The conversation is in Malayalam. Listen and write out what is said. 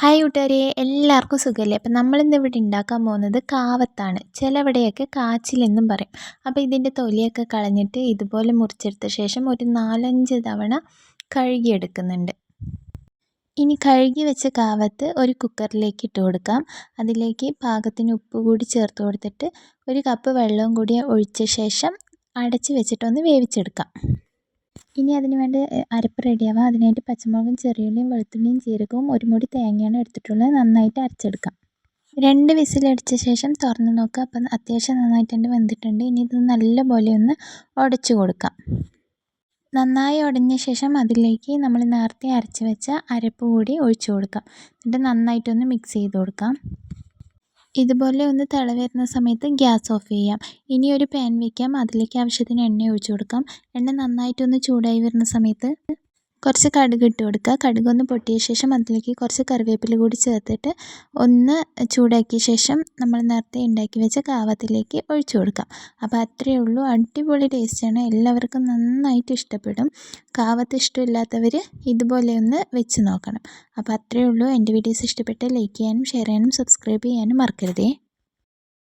ഹായ് കൂട്ടുകാരെ എല്ലാവർക്കും സുഖമല്ലേ അപ്പം നമ്മളിന്ന് ഇവിടെ ഉണ്ടാക്കാൻ പോകുന്നത് കാവത്താണ്. ചിലവിടെയൊക്കെ കാച്ചിലെന്നും പറയും. അപ്പോൾ ഇതിന്റെ തൊലിയൊക്കെ കളഞ്ഞിട്ട് ഇതുപോലെ മുറിച്ചെടുത്ത ശേഷം ഒരു നാലഞ്ച് തവണ കഴുകിയെടുക്കുന്നുണ്ട്. ഇനി കഴുകി വെച്ച കാവത്ത് ഒരു കുക്കറിലേക്ക് ഇട്ട് കൊടുക്കാം. അതിലേക്ക് പാകത്തിന് ഉപ്പ് കൂടി ചേർത്ത് കൊടുത്തിട്ട് ഒരു കപ്പ് വെള്ളവും കൂടി ഒഴിച്ച ശേഷം അടച്ച് വെച്ചിട്ടൊന്ന് വേവിച്ചെടുക്കാം. ഇനി അതിന് വേണ്ട അരപ്പ് റെഡിയാവാം അതിനായിട്ട് പച്ചമുളകും ചെറിയുള്ളിയും വെളുത്തുള്ളിയും ജീരകവും ഒരു മുടി തേങ്ങയാണ് എടുത്തിട്ടുള്ളത്. നന്നായിട്ട് അരച്ചെടുക്കാം. രണ്ട് വിസിലടിച്ച ശേഷം തുറന്ന് നോക്കുക. അപ്പം അത്യാവശ്യം നന്നായിട്ട് തന്നെ വെന്തിട്ടുണ്ട്. ഇനി ഇത് നല്ലപോലെ ഒന്ന് ഉടച്ചു കൊടുക്കാം. നന്നായി ഉടഞ്ഞ ശേഷം അതിലേക്ക് നമ്മൾ നേരത്തെ അരച്ച് വെച്ച അരപ്പ് കൂടി ഒഴിച്ചു കൊടുക്കാം. എന്നിട്ട് നന്നായിട്ടൊന്ന് മിക്സ് ചെയ്ത് കൊടുക്കാം. ഇതുപോലെ ഒന്ന് തിള വരുന്ന സമയത്ത് ഗ്യാസ് ഓഫ് ചെയ്യാം. ഇനി ഒരു പാൻ വയ്ക്കാം. അതിലേക്ക് ആവശ്യത്തിന് എണ്ണ ഒഴിച്ചു കൊടുക്കാം. എണ്ണ നന്നായിട്ടൊന്ന് ചൂടായി വരുന്ന സമയത്ത് കുറച്ച് കടുക് ഇട്ട് കൊടുക്കുക. കടുക് ഒന്ന് പൊട്ടിയ ശേഷം അതിലേക്ക് കുറച്ച് കറിവേപ്പില കൂടി ചേർത്തിട്ട് ഒന്ന് ചൂടാക്കിയ ശേഷം നമ്മൾ നേരത്തെ ഉണ്ടാക്കി വെച്ച കാവത്തിലേക്ക് ഒഴിച്ചു കൊടുക്കാം അപ്പോൾ അത്രയേ ഉള്ളൂ. അടിപൊളി ടേസ്റ്റാണ് എല്ലാവർക്കും നന്നായിട്ട് ഇഷ്ടപ്പെടും. കാവത്ത് ഇഷ്ടമില്ലാത്തവർ ഇതുപോലെ ഒന്ന് വെച്ച് നോക്കണം. അപ്പോൾ അത്രയേ ഉള്ളൂ. എന്റെ വീഡിയോസ് ഇഷ്ടപ്പെട്ട് ലൈക്ക് ചെയ്യാനും ഷെയർ ചെയ്യാനും സബ്സ്ക്രൈബ് ചെയ്യാനും മറക്കരുതേ.